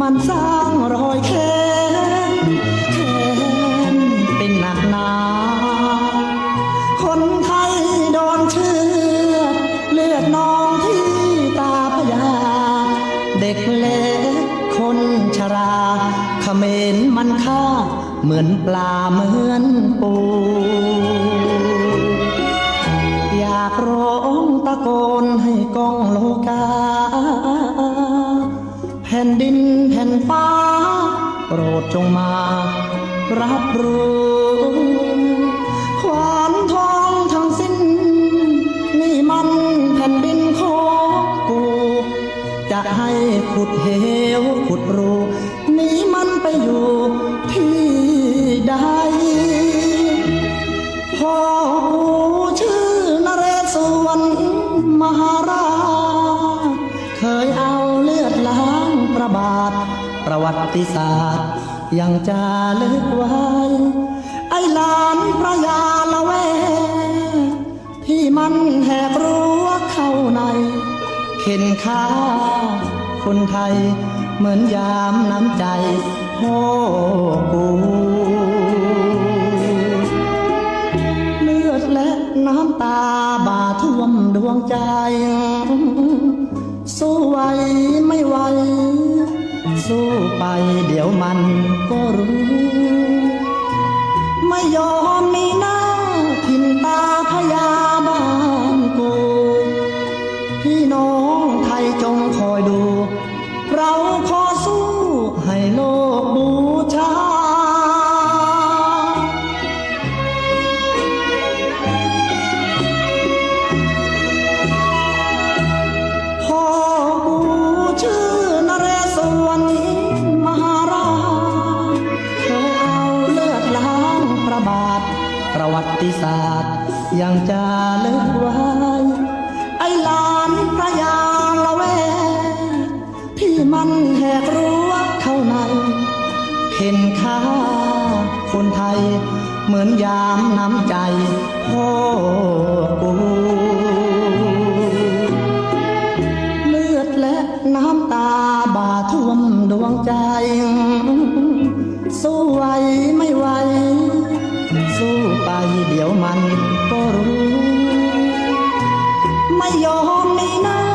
มันสร้างรอยแค้นแค้นเป็นหนักหนา คนไทยโดนเชื่อดเลือดนองที่ตาพยา เด็กเล็กคนชราเขมรมันฆ่า เหมือนปลาเหมือนปู อยากร้อ ตะโกนให้กองโลกา แผ่นดินแผ่นฟ้า โปรดจงมา รับรู้ความทองทั้งสิ้น นี่มันแผ่นดินของกู จะให้ขุดเหวขุดรูหนี้มันไปอยู่ บาท ประวัติศาสตร์ยังจะลึกไว้ ไอ้ลานพระยาละแวที่มันแหกรั้วเข้าใน เข็นฆ่าคนไทย เหมือนยามน้ำใจพ่อกูเลือดและน้ำตาบาท่วมดวงใจ สู้ไหวไม่ไหว สู้ไปเดี๋ยวมันก็รู้ ไม่ยอม ประวัติศาสตร์ยังจะเลิกไว้ ไอ้ลานพระยาละแวที่มันแหกรั้วเข้าใน เห็นค่าคนไทย เหมือนยามน้ำใจพ่อกูเลือดและน้ำตาบาท่วมดวงใจ สู้ไหวไม่ไหว เดี๋ยวมันก็รู้ ไม่ยอมมีหน้า